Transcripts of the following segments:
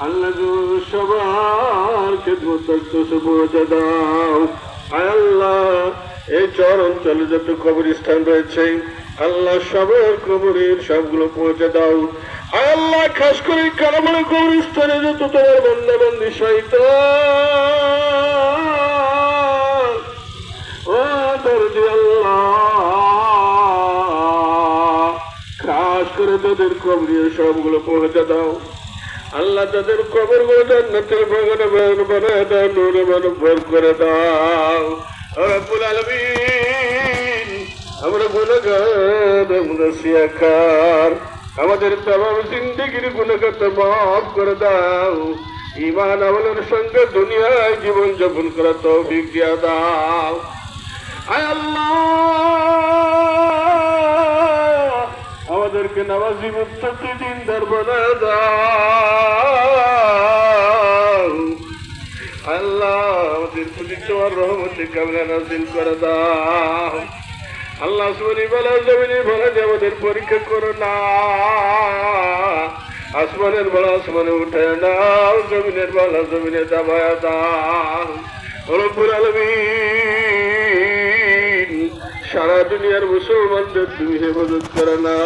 আল্লাহ সবার খেদমত পৌঁছে দাও। আল্লাহ, এই চর অঞ্চলে যত কবরস্থান রয়েছে। আল্লাহ সবার কবরের সবগুলো পৌঁছে দাও। আল্লাহ, খাস করে কারামণি কবরস্থানে যত তোমার বান্দা-বান্দি দরদি আল্লাহ, খাস করে তাদের কবরিয়ে সবগুলো পৌঁছে দাও। আল্লাহ তাদের কবরগুলো জান্নাতের বাগানে বাগান বানায় দাও, নুরে ভর করে দাও। রব্বুল আলামিন, আমরা গুণগান আমরা সিয়াকার, আমাদের তামাম জিন্দিগির গুণগাত মাফ করে দাও। ইমান আমলের সঙ্গে দুনিয়ায় জীবন যাপন করা তৌফিক দিয়া দাও। আয় আল্লাহ! আমাদেরকে নামাজি মুক্তি দিন দরবানা দাও। আল্লাহ আমাদের প্রতি তোমার রহমতে কামনা নাজিল করে দাও। আল্লাহ সুবনি বলা জমিনি বলা যে আমাদের পরীক্ষা করো না। আসমানের বলা আসমানে উঠে নাও, জমিনের বলা জমিনে দাবায়া দাও। রব্বুল আলামিন। সারা দুনিয়ার মুসলমানদের তুমি হেফাজত করে না।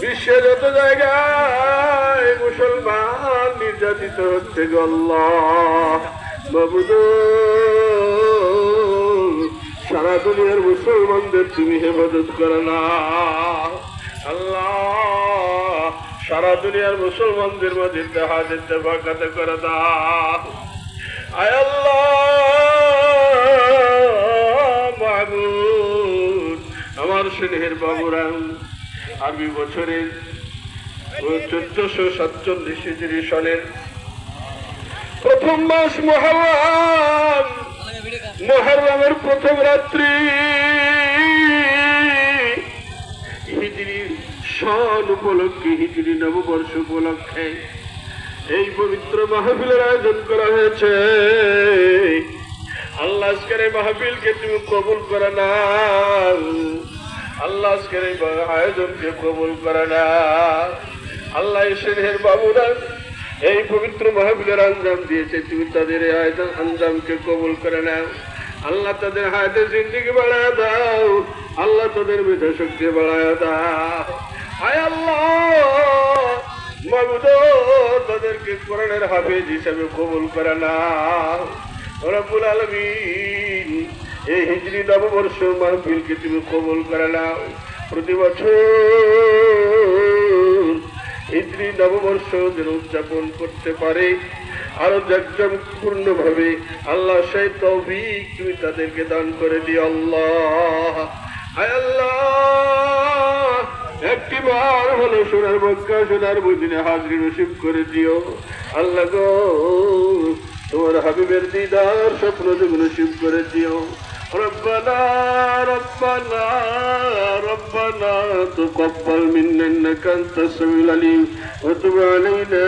বিশ্বের যত জায়গায় মুসলমান নির্যাতিত হচ্ছে গো আল্লাহ। বাবুদ সারা দুনিয়ার মুসলমানদের তুমি হেফাজত করে না। আল্লাহ, সারা দুনিয়ার মুসলমানদের মাঝে জাহাজের দেবাকাতে করে দাও আয় আল্লাহ আমার স্নেহের বাবুরাম আরবি বছরের চোদ্দশো সাতচল্লিশ হিজরি সনের প্রথম মাস মহারাম। মহারামের প্রথম রাত্রি হিজরি সন উপলক্ষে হিজরি নববর্ষ উপলক্ষে এই পবিত্র মাহফিলের আয়োজন করা হয়েছে। আল্লাহ আজকের মাহফিলকে তুমি কবুল করে না আল্লাহ আজকের এই আয়োজনকে কবুল করে না। আল্লাহ সেনের বাবুরা, এই পবিত্র মাহফিলের আঞ্জাম দিয়েছে, তুমি তাদের আঞ্জামকে কবুল করে নাও। আল্লাহ তাদের হায়াতে জিন্দিগি বাড়ায় দাও। আল্লাহ তাদের মেধা শক্তি বাড়ায় দাও। আয় আল্লাহ! তাদেরকে কোরআনের হাফেজ হিসাবে কবুল করে না রব্বুল আলমিন এই হিজরি নববর্ষ মাহফিলকে তুমি কবুল করে প্রতি বছর হিজরি নববর্ষ যেন উদযাপন করতে পারে। আরও পূর্ণ ভাবে আল্লাহ সেই তৌফিক তুমি তাদেরকে দান করে দিও আল্লাহ। আল্লাহ, একটি বার হলো সোনার মক্কা, সোনার মদিনে হাজরি নসিব করে দিও। আল্লাহ গো, তোমার হাবিবের দিদার স্বপ্ন তুমি নসিব করে দিও। ربنا ربنا ربنا تقبل منا انك انت السميع العليم وتب علينا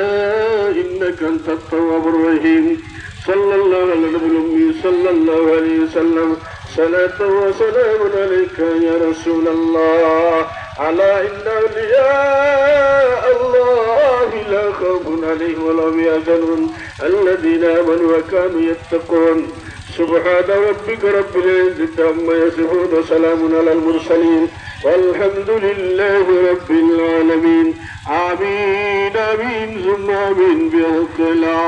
انك انت التواب الرحيم صلى الله على النبي الامي صلى الله عليه وسلم صلاة وسلام عليك يا رسول الله على إن أولياء الله لا خوف عليهم ولا هم يحزنون الذين آمنوا وكانوا يتقون سبحان ربك رب العزة عما يصفون وسلام على المرسلين والحمد لله رب العالمين. آمين آمين ثم آمين بحق لا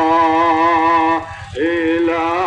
إله